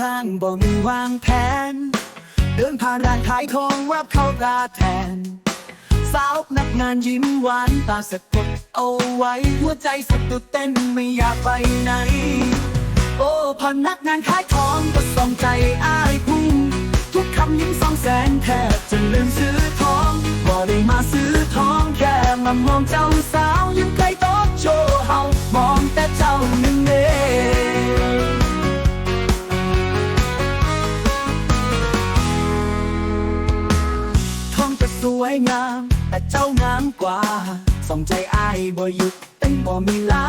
ห้างบ่มีวางแผน เดินผ่านร้านขายของรับเข้าตาแทน สาวนักงานยิ้มหวานตาสะกดเอาไว้ หัวใจสะดุดเต้นไม่อยากไปไหน โอ้พนักงานขายของก็ส่องใจอ้ายพุ่งทุกคำยิ้มสองแสนแทบจะลืมซื้อทองบ่ได้มาซื้อทองแค่มามองเจ้าสาวยิ้มใกล้ต๊ะโชว์ สวยงาม แต่เจ้างามกว่าส่องใจอายบ่หยุดเต้นบ่มีลา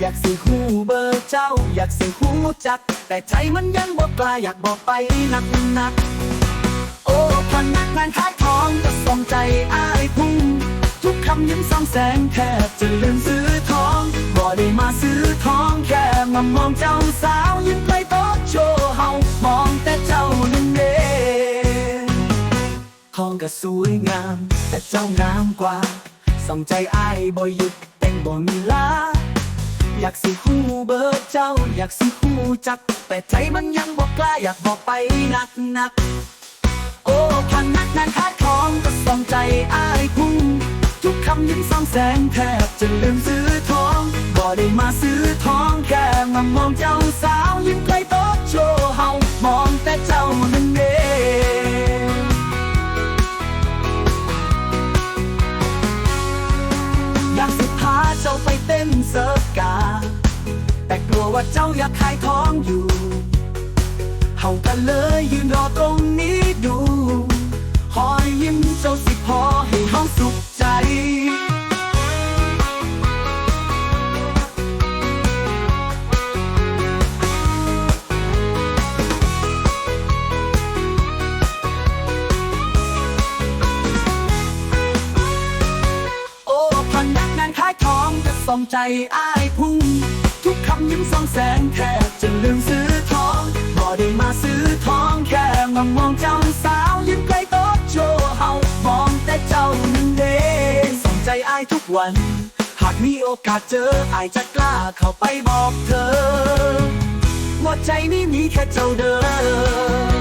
อยากสิหูเบอร์เจ้า อยากสิหูจัก แต่ใจมันยังบ่กล้าอยากบอกไปหนักหนักโอ้พนักงานขายของก็ส่องใจอายพุ่งทุกคำยิ้มสองแสงแทบจะลืมซื้อทองบ่ได้มาซื้อทองแค่มามองเจ้าสาวยิ้มไปโต๊ะโชว์เฮามองแต่เจ้านั่นเอง ก็สวยงาม แต่เจ้างามกว่าส่องใจไอายบ่หยุดเต้นบ่มีลาอยากสิคู่เบอร์เจ้า อยากสิคู่จัก แต่ใจมันยังบอกกล้าอยากบอกไปหนักหนักโอ้พันนักงานขายของก็ส่องใจอายพุ่งทุกคำยิ้มสองแสงแทบจะลืมซื้อทองบ่ได้มาซื้อทองแค่มามองเจ้าสาวยิ้ม เจ้าไปเต้นเซิร์ฟกา แต่กลัวว่าเจ้าอยากขายท้องอยู่ เฮากันเลยยืนรอตรง องใจอ้ายพุ่ง ทุกคำยิ้มสองแสงแทบจะลืมซื้อทองบ่ได้มาซื้อทองแค่มามองเจ้าสาวยิ้มใกล้โต๊ะโชว์เฮามองแต่เจ้านั่นเด้ส่องใจอ้ายทุกวัน หากมีโอกาสเจออ้ายจะกล้าเข้าไปบอกเธอ ว่าใจนี้มีแค่เจ้าเดิม